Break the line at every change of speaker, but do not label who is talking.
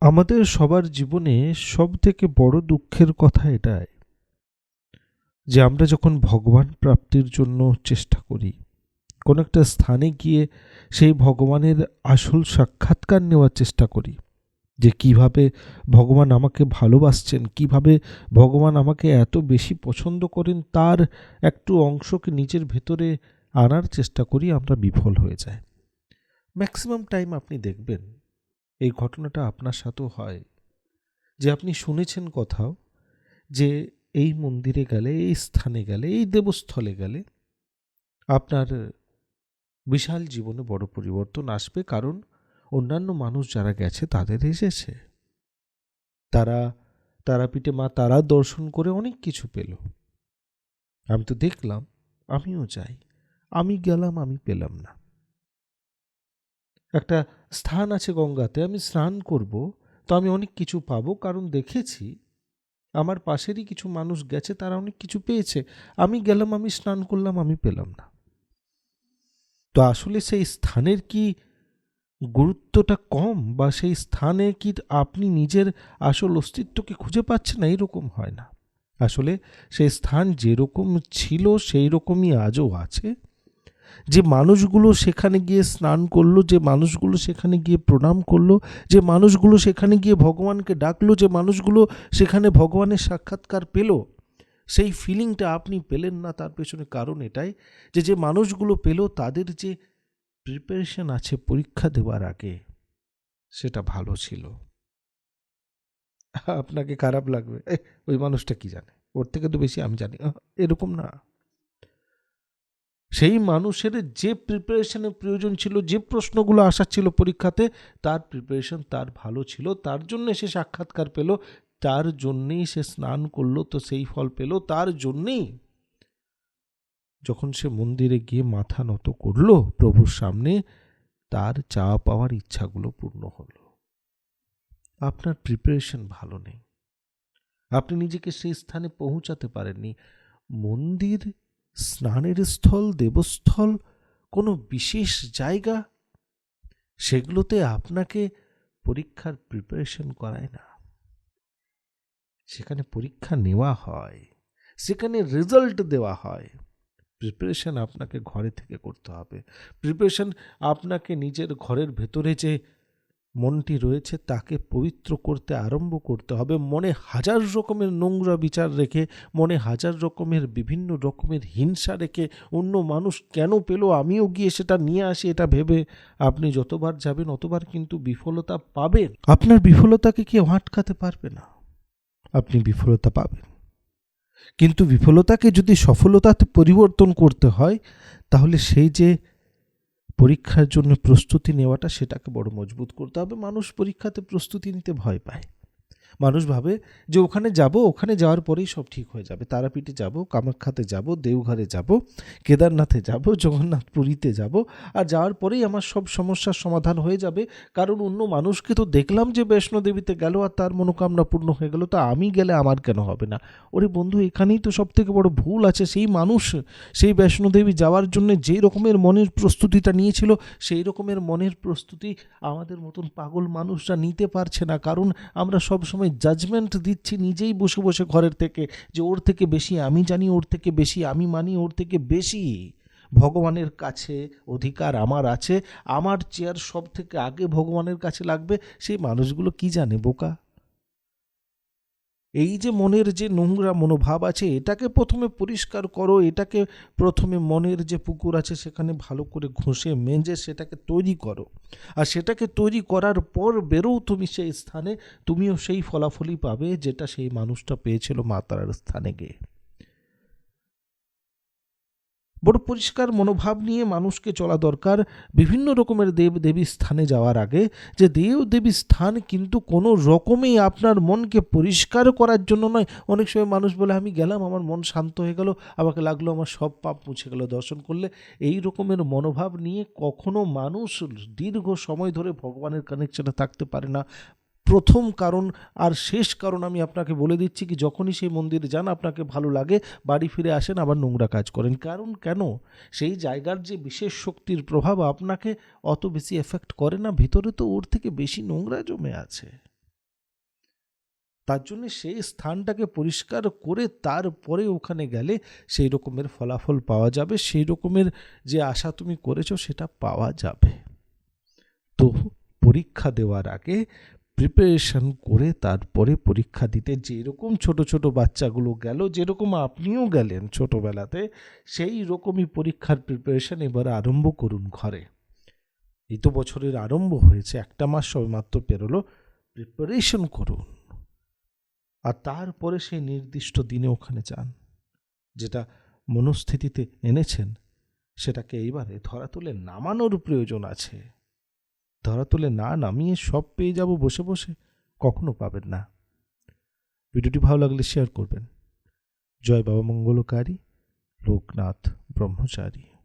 আমাদের সবার জীবনে সব থেকে বড় দুঃখের কথা এটাই যে আমরা যখন ভগবান প্রাপ্তির জন্য চেষ্টা করি, কোনো একটা স্থানে গিয়ে সেই ভগবানের আসল সাক্ষাৎকার নেওয়ার চেষ্টা করি যে কীভাবে ভগবান আমাকে ভালোবাসছেন, কীভাবে ভগবান আমাকে এত বেশি পছন্দ করেন, তার একটু অংশকে নিজের ভেতরে আনার চেষ্টা করি, আমরা বিফল হয়ে যাই। ম্যাক্সিমাম টাইম আপনি দেখবেন এই ঘটনাটা আপনার সাথেও হয় যে আপনি শুনেছেন কোথাও যে এই মন্দিরে গেলে, এই স্থানে গেলে, এই দেবস্থলে গেলে আপনার বিশাল জীবনে বড় পরিবর্তন আসবে কারণ অন্যান্য মানুষ যারা গেছে তাদের এসেছে। তারা তারাপীঠে মা তারা দর্শন করে অনেক কিছু পেল। আমি তো দেখলাম, আমিও যাই। আমি গেলাম, আমি পেলাম না। একটা স্থান আছে গঙ্গাতে, আমি স্নান করব, তো আমি অনেক কিছু পাবো, কারণ দেখেছি আমার পাশেরই কিছু মানুষ গেছে, তারা অনেক কিছু পেয়েছে। আমি গেলাম, আমি স্নান করলাম, আমি পেলাম না। তো আসলে সেই স্থানের কি গুরুত্বটা কম বা সেই স্থানে কি আপনি নিজের আসল অস্তিত্বকে খুঁজে পাচ্ছেন না, এরকম হয় না। আসলে সেই স্থান যেরকম ছিল সেই রকমই আজও আছে। যে মানুষগুলো সেখানে গিয়ে স্নান করল যে মানুষগুলো সেখানে গিয়ে প্রণাম করল যে মানুষগুলো সেখানে গিয়ে ভগবানকে ডাকলো যে মানুষগুলো সেখানে ভগবানের সাক্ষাৎকার পেল সেই ফিলিংটা আপনি পেলেন না তার পেছনে কারণ এটাই যে যে মানুষগুলো পেল তাদের যে প্রিপারেশন আছে পরীক্ষা দেওয়ার আগে সেটা ভালো ছিল। আপনাকে খারাপ লাগবে। "এ, ওই মানুষটা কি জানে? ওর থেকে তো বেশি আমি জানি। এরকম না। সেই মানুষের যে প্রিপারেশনের প্রয়োজন ছিল, যে প্রশ্নগুলো আসার ছিল পরীক্ষাতে, তার প্রিপারেশন তার ভালো ছিল। তার জন্যে সে সাক্ষাৎকার পেল, তার জন্যেই সে স্নান করল, তো সেই ফল পেল, তার জন্যেই। যখন সে মন্দিরে গিয়ে মাথা নত করল প্রভুর সামনে, তার চাওয়া পাওয়ার ইচ্ছাগুলো পূর্ণ হলো। আপনার প্রিপারেশন ভালো নেই। আপনি নিজেকে সেই স্থানে পৌঁছাতে পারেননি। মন্দির স্নানের স্থল, দেবস্থল, কোনো বিশেষ জায়গা? সেগুলোতে আপনাকে পরীক্ষার প্রিপারেশন করায় না। সেখানে পরীক্ষা নেওয়া হয়, সেখানে রেজাল্ট দেওয়া হয়। প্রিপারেশন আপনাকে ঘরে থেকে করতে হবে। প্রিপারেশন আপনাকে নিজের ঘরের ভেতরে যে মনটি রয়েছে তাকে পবিত্র করতে আরম্ভ করতে হবে। মনে হাজার রকমের নোংরা বিচার রেখে, মনে হাজার রকমের বিভিন্ন রকমের হিংসা রেখে অন্য মানুষ কেন পেল, আমিও গিয়ে সেটা নিয়ে আসি, এটা ভেবে আপনি যতবার যাবেন অতবার কিন্তু বিফলতা পাবেন। আপনার বিফলতাকে কেউ আটকাতে পারবে না। আপনি বিফলতা পাবেন। কিন্তু বিফলতাকে যদি সফলতাতে পরিবর্তন করতে হয়, তাহলে সেই যে পরীক্ষার জন্য প্রস্তুতি নেওয়াটা সেটাকে বড় মজবুত করতে হবে। মানুষ পরীক্ষাতে প্রস্তুতি নিতে ভয় পায়। মানুষ ভাবে যে ওখানে যাব, ওখানে যাওয়ার পরেই সব ঠিক হয়ে যাবে। তারাপীঠে যাব, কামাখ্যাতে যাব, দেওঘরে যাব, কেদারনাথে যাব জগন্নাথ পুরীতে যাব। আর যাওয়ার পরেই আমার সব সমস্যার সমাধান হয়ে যাবে। কারণ অন্য মানুষকে তো দেখলাম যে বৈষ্ণোদেবীতে গেল আর তার মনোকামনা পূর্ণ হয়ে গেল, তা আমি গেলে আমার কেন হবে না? ওরে বন্ধু, এখানেই তো সব থেকে বড় ভুল আছে। সেই মানুষ, সেই বৈষ্ণোদেবী যাওয়ার জন্য যেই রকমের মনের প্রস্তুতিটা নিয়েছিল, সেই রকমের মনের প্রস্তুতি আমাদের মতন পাগল মানুষরা নিতে পারছে না। কারণ আমরা সব সময় জাজমেন্ট দিচ্ছি, নিজেই বসে বসে ঘরের থেকে যে ওর থেকে বেশি, আমি জানি ওর থেকে বেশি, আমি মানি ওর থেকে বেশি। ভগবানের কাছে অধিকার আমার আছে, আমার চেয়ার সব থেকে আগে ভগবানের কাছে লাগবে, সেই মানুষগুলো কি জানে বোকা? এই যে মনের যে নোংরা মনোভাব আছে, এটাকে প্রথমে পরিষ্কার করো, এটাকে প্রথমে মনের যে পুকুর আছে, সেখানে ভালো করে ঘষে, মেজে সেটাকে তৈরি করো। আর সেটাকে তৈরি করার পর বেরো তুমি সেই স্থানে, তুমিও সেই ফলাফলই পাবে যেটা সেই মানুষটা পেয়েছিল মা তারার স্থানে গিয়ে। বড় পরিষ্কার মনোভাব নিয়ে মানুষকে চলা দরকার। বিভিন্ন রকমের দেব দেবী স্থানে যাওয়ার আগে যে দেব দেবী স্থান কিন্তু কোনো রকমেই আপনার মনকে পরিষ্কার করার জন্য নয়। অনেক সময় মানুষ বলে, আমি গেলাম, আমার মন শান্ত হয়ে গেল, আমাকে লাগল, আমার সব পাপ মুছে গেল। দর্শন করলে এই রকমের মনোভাব নিয়ে কখনো মানুষ দীর্ঘ সময় ধরে ভগবানের কানেকশনে থাকতে পারে না। প্রথম কারণ আর শেষ কারণ আমি আপনাকে বলে দিচ্ছি কি যখনই সেই মন্দিরে যান, আপনাকে ভালো লাগে, বাড়ি ফিরে আসেন, আবার নোংরা কাজ করেন। কারণ কেন? সেই জায়গার যে বিশেষ শক্তির প্রভাব আপনাকে অত বেশি এফেক্ট করে না, ভিতরে তো ওর থেকে বেশি নোংরা জমে আছে। তার জন্য সেই স্থানটাকে পরিষ্কার করে তারপরে ওখানে গেলে সেই রকমের ফলাফল পাওয়া যাবে, সেই রকমের যে আশা তুমি করেছ সেটা পাওয়া যাবে। তো পরীক্ষা দেওয়ার আগে প্রিপারেশন করে তারপরে পরীক্ষা দিতে যেরকম ছোট ছোট বাচ্চাগুলো গেল, যেরকম আপনিও গেলেন ছোটবেলাতে, সেই রকমই পরীক্ষার প্রিপারেশন এবার আরম্ভ করুন ঘরে। এই তো বছরের আরম্ভ হয়েছে, একটা মাস সবেমাত্র পেরোলো প্রিপারেশন করুন। আর তারপরে সেই নির্দিষ্ট দিনে ওখানে যান, যেটা মনস্থিতিতে এনেছেন, সেটাকে এইবারে ধরা তুলে নামানোর প্রয়োজন আছে। ধরাতলে না নামিয়ে সব পেয়ে যাব বসে বসে, কখনো পাবেন না। ভিডিওটি ভালো লাগলে শেয়ার করবেন। জয় বাবা মঙ্গলকারী, লোকনাথ ব্রহ্মচারী।